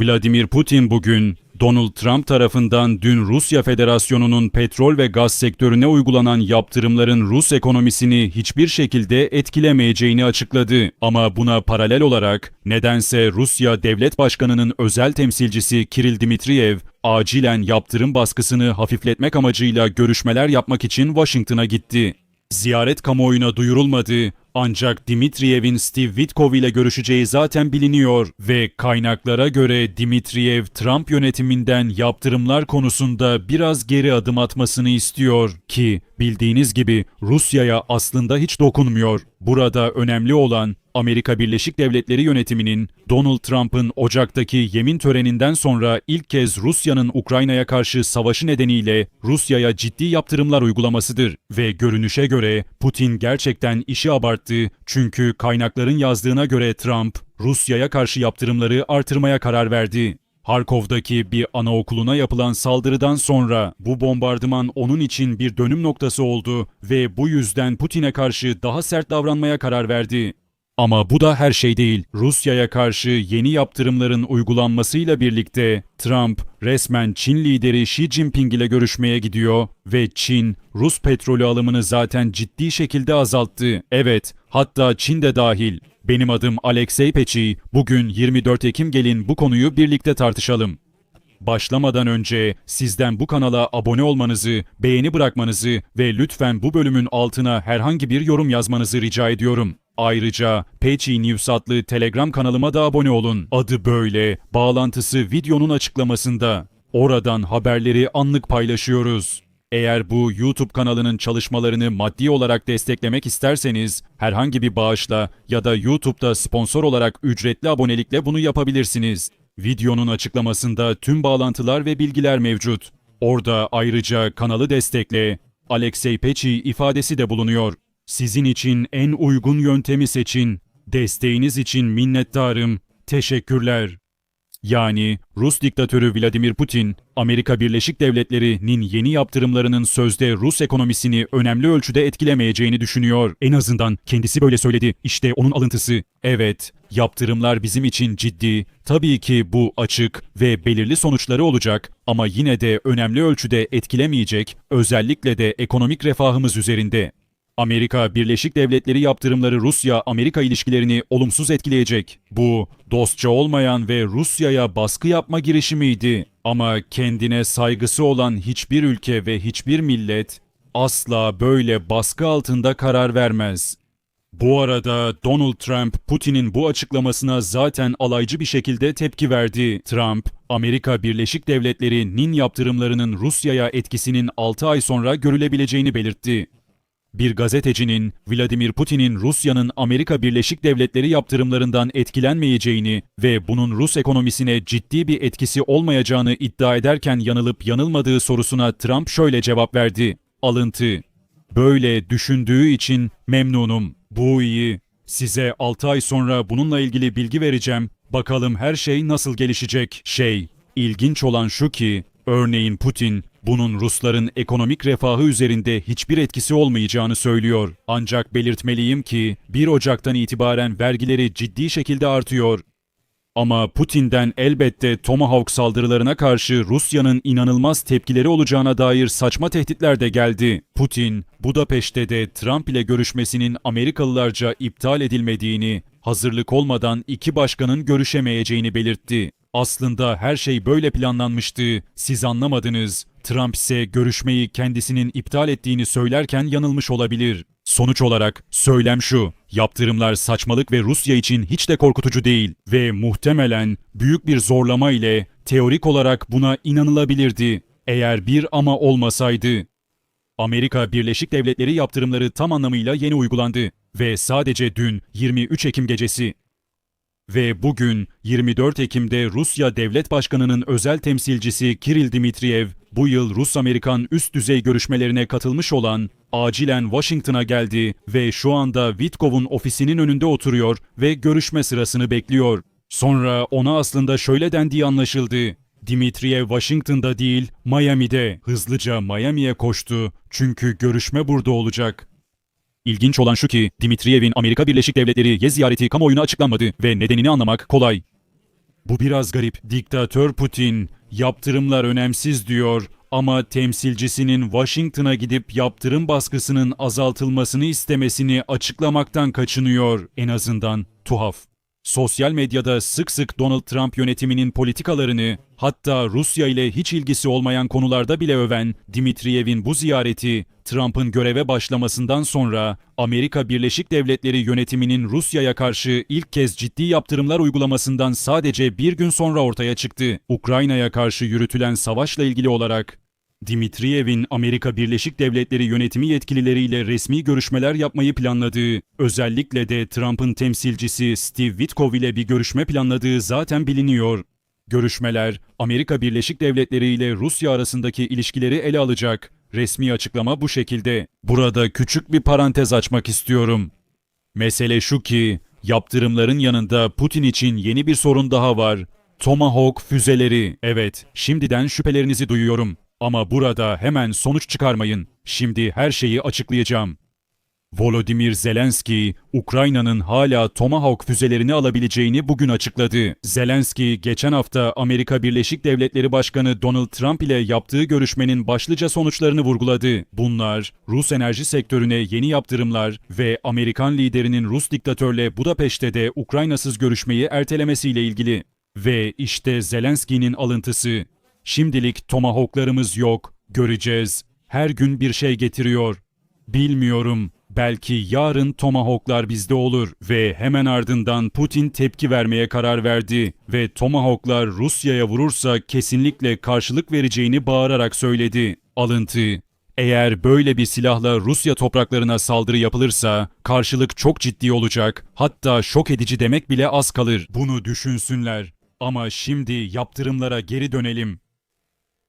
Vladimir Putin bugün Donald Trump tarafından dün Rusya Federasyonu'nun petrol ve gaz sektörüne uygulanan yaptırımların Rus ekonomisini hiçbir şekilde etkilemeyeceğini açıkladı. Ama buna paralel olarak nedense Rusya Devlet Başkanı'nın özel temsilcisi Kiril Dmitriyev acilen yaptırım baskısını hafifletmek amacıyla görüşmeler yapmak için Washington'a gitti. Ziyaret kamuoyuna duyurulmadı ancak Dimitriyev'in Steve Witkoff ile görüşeceği zaten biliniyor ve kaynaklara göre Dimitriyev Trump yönetiminden yaptırımlar konusunda biraz geri adım atmasını istiyor ki bildiğiniz gibi Rusya'ya aslında hiç dokunmuyor. Burada önemli olan Amerika Birleşik Devletleri yönetiminin Donald Trump'ın Ocak'taki yemin töreninden sonra ilk kez Rusya'nın Ukrayna'ya karşı savaşı nedeniyle Rusya'ya ciddi yaptırımlar uygulamasıdır ve görünüşe göre Putin gerçekten işi abarttı çünkü kaynakların yazdığına göre Trump Rusya'ya karşı yaptırımları artırmaya karar verdi. Harkov'daki bir anaokuluna yapılan saldırıdan sonra bu bombardıman onun için bir dönüm noktası oldu ve bu yüzden Putin'e karşı daha sert davranmaya karar verdi. Ama bu da her şey değil. Rusya'ya karşı yeni yaptırımların uygulanmasıyla birlikte Trump resmen Çin lideri Xi Jinping ile görüşmeye gidiyor ve Çin Rus petrolü alımını zaten ciddi şekilde azalttı. Evet, hatta Çin de dahil. Benim adım Alexey Peçi. Bugün 24 Ekim gelin bu konuyu birlikte tartışalım. Başlamadan önce sizden bu kanala abone olmanızı, beğeni bırakmanızı ve lütfen bu bölümün altına herhangi bir yorum yazmanızı rica ediyorum. Ayrıca Peçi News adlı Telegram kanalıma da abone olun. Adı böyle, bağlantısı videonun açıklamasında. Oradan haberleri anlık paylaşıyoruz. Eğer bu YouTube kanalının çalışmalarını maddi olarak desteklemek isterseniz herhangi bir bağışla ya da YouTube'da sponsor olarak ücretli abonelikle bunu yapabilirsiniz. Videonun açıklamasında tüm bağlantılar ve bilgiler mevcut. Orada ayrıca kanalı destekle, Alexey Peçi ifadesi de bulunuyor. Sizin için en uygun yöntemi seçin. Desteğiniz için minnettarım. Teşekkürler. Yani Rus diktatörü Vladimir Putin, Amerika Birleşik Devletleri'nin yeni yaptırımlarının sözde Rus ekonomisini önemli ölçüde etkilemeyeceğini düşünüyor. En azından kendisi böyle söyledi. İşte onun alıntısı. Evet, yaptırımlar bizim için ciddi. Tabii ki bu açık ve belirli sonuçları olacak ama yine de önemli ölçüde etkilemeyecek, özellikle de ekonomik refahımız üzerinde. Amerika Birleşik Devletleri yaptırımları Rusya-Amerika ilişkilerini olumsuz etkileyecek. Bu dostça olmayan ve Rusya'ya baskı yapma girişimiydi. Ama kendine saygısı olan hiçbir ülke ve hiçbir millet asla böyle baskı altında karar vermez. Bu arada Donald Trump Putin'in bu açıklamasına zaten alaycı bir şekilde tepki verdi. Trump, Amerika Birleşik Devletleri'nin yaptırımlarının Rusya'ya etkisinin 6 ay sonra görülebileceğini belirtti. Bir gazetecinin Vladimir Putin'in Rusya'nın Amerika Birleşik Devletleri yaptırımlarından etkilenmeyeceğini ve bunun Rus ekonomisine ciddi bir etkisi olmayacağını iddia ederken yanılıp yanılmadığı sorusuna Trump şöyle cevap verdi. Alıntı. Böyle düşündüğü için memnunum. Bu iyi. Size 6 ay sonra bununla ilgili bilgi vereceğim. Bakalım her şey nasıl gelişecek. Şey, ilginç olan şu ki, örneğin Putin bunun Rusların ekonomik refahı üzerinde hiçbir etkisi olmayacağını söylüyor. Ancak belirtmeliyim ki 1 Ocak'tan itibaren vergileri ciddi şekilde artıyor. Ama Putin'den elbette Tomahawk saldırılarına karşı Rusya'nın inanılmaz tepkileri olacağına dair saçma tehditler de geldi. Putin, Budapeşte de Trump ile görüşmesinin Amerikalılarca iptal edilmediğini, hazırlık olmadan iki başkanın görüşemeyeceğini belirtti. Aslında her şey böyle planlanmıştı. Siz anlamadınız. Trump ise görüşmeyi kendisinin iptal ettiğini söylerken yanılmış olabilir. Sonuç olarak söylem şu. Yaptırımlar saçmalık ve Rusya için hiç de korkutucu değil ve muhtemelen büyük bir zorlama ile teorik olarak buna inanılabilirdi. Eğer bir ama olmasaydı. Amerika Birleşik Devletleri yaptırımları tam anlamıyla yeni uygulandı ve sadece dün 23 Ekim gecesi ve bugün 24 Ekim'de Rusya Devlet Başkanı'nın özel temsilcisi Kiril Dmitriyev bu yıl Rus-Amerikan üst düzey görüşmelerine katılmış olan acilen Washington'a geldi ve şu anda Witkoff'un ofisinin önünde oturuyor ve görüşme sırasını bekliyor. Sonra ona aslında şöyle dendiği anlaşıldı. Dmitriyev Washington'da değil, Miami'de. Hızlıca Miami'ye koştu çünkü görüşme burada olacak. İlginç olan şu ki Dmitriyev'in Amerika Birleşik Devletleri'ye ziyareti kamuoyuna açıklanmadı ve nedenini anlamak kolay. Bu biraz garip. Diktatör Putin yaptırımlar önemsiz diyor ama temsilcisinin Washington'a gidip yaptırım baskısının azaltılmasını istemesini açıklamaktan kaçınıyor. En azından tuhaf. Sosyal medyada sık sık Donald Trump yönetiminin politikalarını, hatta Rusya ile hiç ilgisi olmayan konularda bile öven Dimitriyev'in bu ziyareti, Trump'ın göreve başlamasından sonra Amerika Birleşik Devletleri yönetiminin Rusya'ya karşı ilk kez ciddi yaptırımlar uygulamasından sadece bir gün sonra ortaya çıktı. Ukrayna'ya karşı yürütülen savaşla ilgili olarak Dimitriyev'in Amerika Birleşik Devletleri yönetimi yetkilileriyle resmi görüşmeler yapmayı planladığı, özellikle de Trump'ın temsilcisi Steve Witkoff ile bir görüşme planladığı zaten biliniyor. Görüşmeler, Amerika Birleşik Devletleri ile Rusya arasındaki ilişkileri ele alacak. Resmi açıklama bu şekilde. Burada küçük bir parantez açmak istiyorum. Mesele şu ki, yaptırımların yanında Putin için yeni bir sorun daha var. Tomahawk füzeleri. Evet, şimdiden şüphelerinizi duyuyorum. Ama burada hemen sonuç çıkarmayın. Şimdi her şeyi açıklayacağım. Volodymyr Zelenski, Ukrayna'nın hala Tomahawk füzelerini alabileceğini bugün açıkladı. Zelenski, geçen hafta Amerika Birleşik Devletleri Başkanı Donald Trump ile yaptığı görüşmenin başlıca sonuçlarını vurguladı. Bunlar, Rus enerji sektörüne yeni yaptırımlar ve Amerikan liderinin Rus diktatörle Budapeşte de Ukraynasız görüşmeyi ertelemesiyle ilgili. Ve işte Zelenski'nin alıntısı. Şimdilik Tomahawk'larımız yok, göreceğiz. Her gün bir şey getiriyor. Bilmiyorum. Belki yarın Tomahawk'lar bizde olur ve hemen ardından Putin tepki vermeye karar verdi ve Tomahawk'lar Rusya'ya vurursa kesinlikle karşılık vereceğini bağırarak söyledi. Alıntı eğer böyle bir silahla Rusya topraklarına saldırı yapılırsa karşılık çok ciddi olacak. Hatta şok edici demek bile az kalır. Bunu düşünsünler. Ama şimdi yaptırımlara geri dönelim.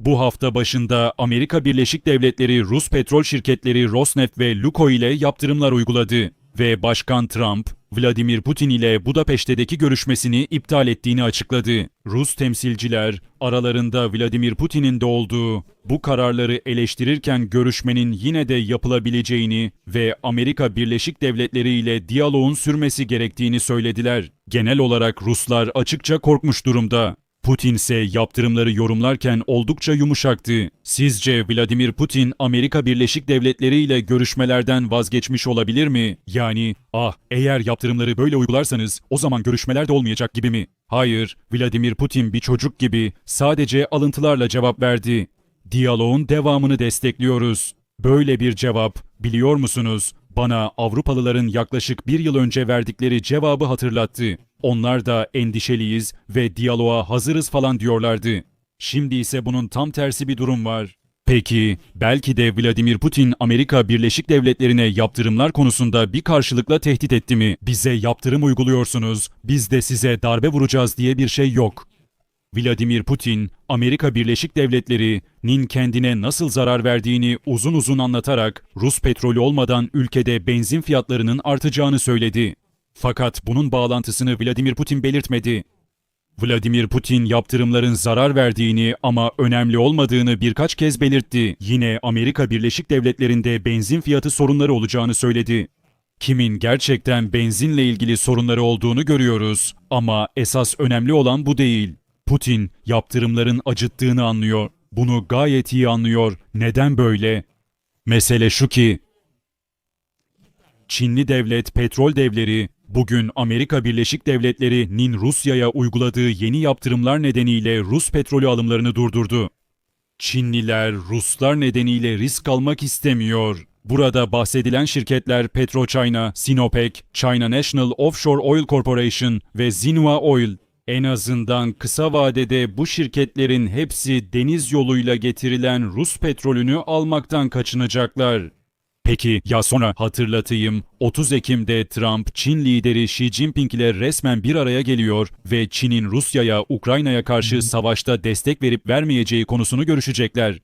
Bu hafta başında Amerika Birleşik Devletleri Rus petrol şirketleri Rosneft ve Lukoil ile yaptırımlar uyguladı ve Başkan Trump, Vladimir Putin ile Budapeşte'deki görüşmesini iptal ettiğini açıkladı. Rus temsilciler aralarında Vladimir Putin'in de olduğu bu kararları eleştirirken görüşmenin yine de yapılabileceğini ve Amerika Birleşik Devletleri ile diyaloğun sürmesi gerektiğini söylediler. Genel olarak Ruslar açıkça korkmuş durumda. Putin ise yaptırımları yorumlarken oldukça yumuşaktı. Sizce Vladimir Putin Amerika Birleşik Devletleri ile görüşmelerden vazgeçmiş olabilir mi? Yani ah eğer yaptırımları böyle uygularsanız o zaman görüşmeler de olmayacak gibi mi? Hayır, Vladimir Putin bir çocuk gibi sadece alıntılarla cevap verdi. Diyaloğun devamını destekliyoruz. Böyle bir cevap, biliyor musunuz, bana Avrupalıların yaklaşık bir yıl önce verdikleri cevabı hatırlattı. Onlar da endişeliyiz ve diyaloğa hazırız falan diyorlardı. Şimdi ise bunun tam tersi bir durum var. Peki, belki de Vladimir Putin Amerika Birleşik Devletleri'ne yaptırımlar konusunda bir karşılıkla tehdit etti mi? Bize yaptırım uyguluyorsunuz, biz de size darbe vuracağız diye bir şey yok. Vladimir Putin, Amerika Birleşik Devletleri'nin kendine nasıl zarar verdiğini uzun uzun anlatarak Rus petrolü olmadan ülkede benzin fiyatlarının artacağını söyledi. Fakat bunun bağlantısını Vladimir Putin belirtmedi. Vladimir Putin yaptırımların zarar verdiğini ama önemli olmadığını birkaç kez belirtti. Yine Amerika Birleşik Devletleri'nde benzin fiyatı sorunları olacağını söyledi. Kimin gerçekten benzinle ilgili sorunları olduğunu görüyoruz ama esas önemli olan bu değil. Putin yaptırımların acıttığını anlıyor. Bunu gayet iyi anlıyor. Neden böyle? Mesele şu ki Çinli devlet petrol devleri bugün Amerika Birleşik Devletleri'nin Rusya'ya uyguladığı yeni yaptırımlar nedeniyle Rus petrolü alımlarını durdurdu. Çinliler Ruslar nedeniyle risk almak istemiyor. Burada bahsedilen şirketler PetroChina, Sinopec, China National Offshore Oil Corporation ve Zinhua Oil. En azından kısa vadede bu şirketlerin hepsi deniz yoluyla getirilen Rus petrolünü almaktan kaçınacaklar. Peki ya sonra hatırlatayım 30 Ekim'de Trump Çin lideri Xi Jinping ile resmen bir araya geliyor ve Çin'in Rusya'ya Ukrayna'ya karşı savaşta destek verip vermeyeceği konusunu görüşecekler.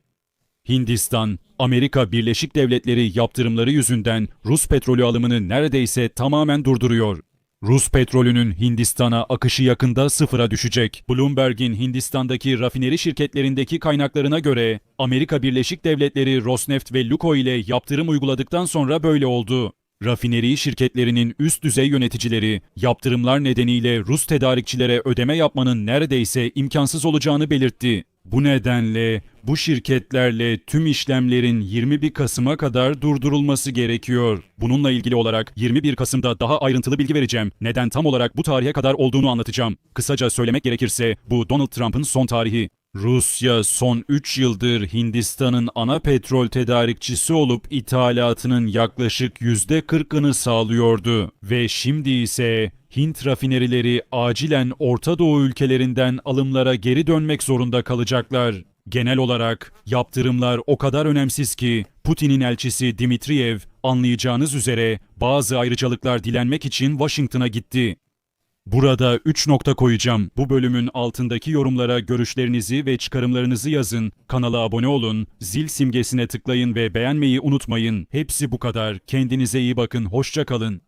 Hindistan, Amerika Birleşik Devletleri yaptırımları yüzünden Rus petrolü alımını neredeyse tamamen durduruyor. Rus petrolünün Hindistan'a akışı yakında sıfıra düşecek. Bloomberg'in Hindistan'daki rafineri şirketlerindeki kaynaklarına göre Amerika Birleşik Devletleri Rosneft ve Lukoil ile yaptırım uyguladıktan sonra böyle oldu. Rafineri şirketlerinin üst düzey yöneticileri yaptırımlar nedeniyle Rus tedarikçilere ödeme yapmanın neredeyse imkansız olacağını belirtti. Bu nedenle bu şirketlerle tüm işlemlerin 21 Kasım'a kadar durdurulması gerekiyor. Bununla ilgili olarak 21 Kasım'da daha ayrıntılı bilgi vereceğim. Neden tam olarak bu tarihe kadar olduğunu anlatacağım. Kısaca söylemek gerekirse bu Donald Trump'ın son tarihi. Rusya son 3 yıldır Hindistan'ın ana petrol tedarikçisi olup ithalatının yaklaşık %40'ını sağlıyordu ve şimdi ise Hint rafinerileri acilen Orta Doğu ülkelerinden alımlara geri dönmek zorunda kalacaklar. Genel olarak yaptırımlar o kadar önemsiz ki Putin'in elçisi Dimitriyev anlayacağınız üzere bazı ayrıcalıklar dilenmek için Washington'a gitti. Burada 3 nokta koyacağım. Bu bölümün altındaki yorumlara görüşlerinizi ve çıkarımlarınızı yazın. Kanala abone olun, zil simgesine tıklayın ve beğenmeyi unutmayın. Hepsi bu kadar. Kendinize iyi bakın. Hoşça kalın.